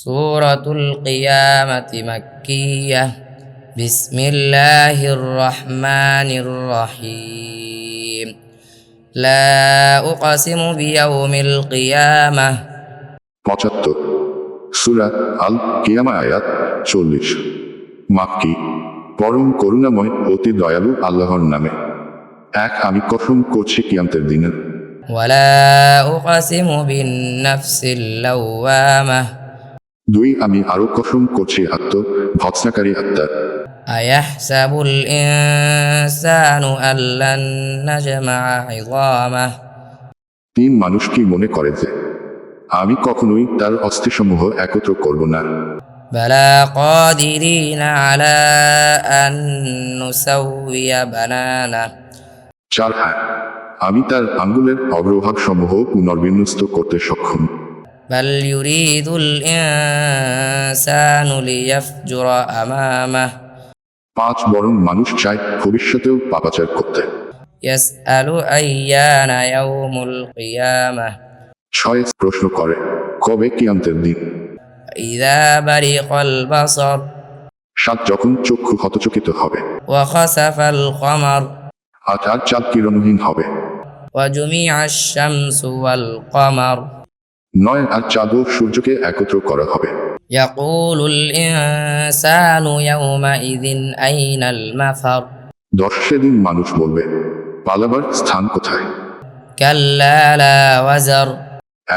সূরাতুল কিয়ামাতি মাক্কিয়া। বিসমিল্লাহির রহমানির রহিম। লা উকাসিমু বিয়াউমিল কিয়ামাহ পঁচাত্তর। সুরা আল কিয়ামা আয়াত চল্লিশ। মাক্কি পরম করুণাময় অতি দয়ালু আল্লাহর নামে। এক আমি কসম করছি কিয়ামতের দিনের ওয়ালা উকাসিমু বিন নাফসিল লাওয়ামাহ দুই আমি আরো কসম করছি আত্ম ভৎসাকারী আত্মার أيحسب الإنسان أن لن نجمع عظامه তিন মানুষ কি মনে করে যে আমি কখনোই তার অস্থিসমূহ একত্র করব না بلى قادرين على أن نسوي بنانه চার হ্যাঁ আমি তার আঙ্গুলের অগ্রভাগ সমূহ পুনর্বিন্যস্ত করতে সক্ষম بل يريد الإنسان ليفجر أمامه পাঁচ বরং মানুষ চায় ভবিষ্যতেও পাপাচার করতে يسأل أيان يوم القيامة ছয় প্রশ্ন করে কবে কিয়ামতের দিন إذا برق البصر সাত যখন চক্ষু হতচকিত হবে وخسف القمر আট আর চাঁদ কিরণহীন হবে وجمع الشمس والقمر নয় আর চাঁদ ও সূর্যকে একত্র করা হবে। দশ সেদিন মানুষ বলবে পালাবার স্থান কোথায়?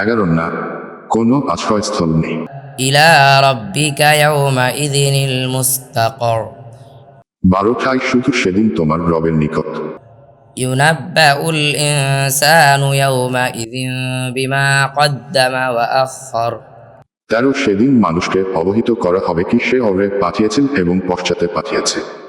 এগারো না কোন আশ্রয়স্থল নেই। বারোটায় শুধু সেদিন তোমার রবের নিকট। ينبأ الإنسان يومئذ بما قدم وأخر তেরো সেদিন মানুষকে অবহিত করা হবে কি সে অগ্রে পাঠিয়েছেন এবং পশ্চাতে পাঠিয়েছে